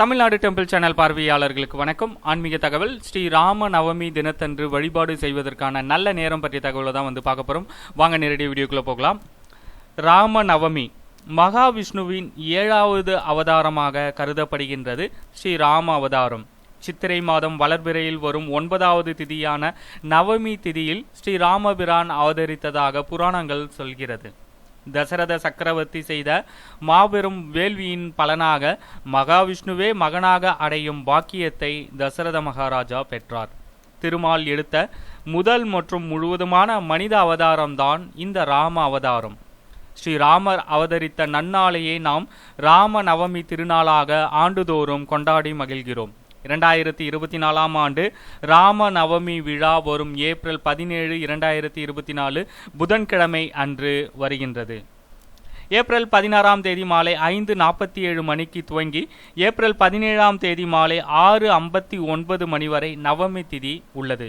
Tamil Nadu temple channel பார்வையாளர்களுக்கு வணக்கம். ஆன்மீக தகவல் ஸ்ரீ ராம நவமி தினத்தன்று வழிபாடு செய்வதற்கான நல்ல நேரம் பற்றிய தகவலை தான் வந்து பார்க்க போகிறோம் வாங்க நேரடி வீடியோக்குள்ளே போகலாம். ராம நவமி மகாவிஷ்ணுவின் ஏழாவது அவதாரமாக கருதப்படுகின்றது ஸ்ரீ ராம அவதாரம். சித்திரை மாதம் வளர்பிறையில் வரும் ஒன்பதாவது திதியான நவமி திதியில் ஸ்ரீ ராமபிரான் அவதரித்ததாக புராணங்கள் சொல்கிறது. தசரத சக்கரவர்த்தி செய்த மாபெரும் வேள்வியின் பலனாக மகாவிஷ்ணுவே மகனாக அடையும் பாக்கியத்தை தசரத மகாராஜா பெற்றார். திருமால் எடுத்த முதல் மற்றும் முழுவதுமான மனித அவதாரம்தான் இந்த ராம அவதாரம். ஸ்ரீராமர் அவதரித்த நன்னாளையே நாம் ராம நவமி திருநாளாக ஆண்டுதோறும் கொண்டாடி மகிழ்கிறோம். இரண்டாயிரத்தி இருபத்தி நாலாம் ஆண்டு ராம நவமி விழா வரும் ஏப்ரல் பதினேழு இரண்டாயிரத்தி இருபத்தி நாலு புதன்கிழமை அன்று வருகின்றது. ஏப்ரல் பதினாறாம் தேதி மாலை ஐந்து நாற்பத்தி ஏழு மணிக்கு துவங்கி ஏப்ரல் பதினேழாம் தேதி மாலை ஆறு ஐம்பத்தி ஒன்பது மணி வரை நவமி திதி உள்ளது.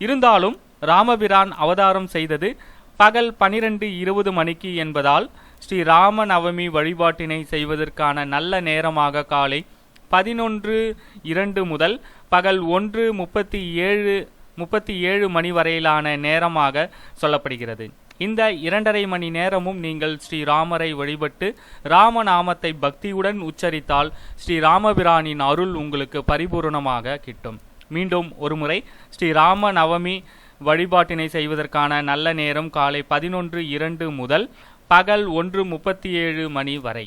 இருந்தாலும் ராமபிரான் அவதாரம் செய்தது பகல் பனிரெண்டு இருபது மணிக்கு என்பதால் ஸ்ரீ ராம நவமி வழிபாட்டினை செய்வதற்கான நல்ல நேரமாக காலை பதினொன்று இரண்டு முதல் பகல் ஒன்று முப்பத்தி ஏழு முப்பத்தி ஏழு மணி வரையிலான நேரமாக சொல்லப்படுகிறது. இந்த இரண்டரை மணி நேரமும் நீங்கள் ஸ்ரீராமரை வழிபட்டு ராமநாமத்தை பக்தியுடன் உச்சரித்தால் ஸ்ரீராமபிரானின் அருள் உங்களுக்கு பரிபூரணமாக கிட்டும். மீண்டும் ஒருமுறை ஸ்ரீராம நவமி வழிபாட்டினை செய்வதற்கான நல்ல நேரம் காலை பதினொன்று இரண்டு முதல் பகல் ஒன்று முப்பத்தி ஏழு மணி வரை.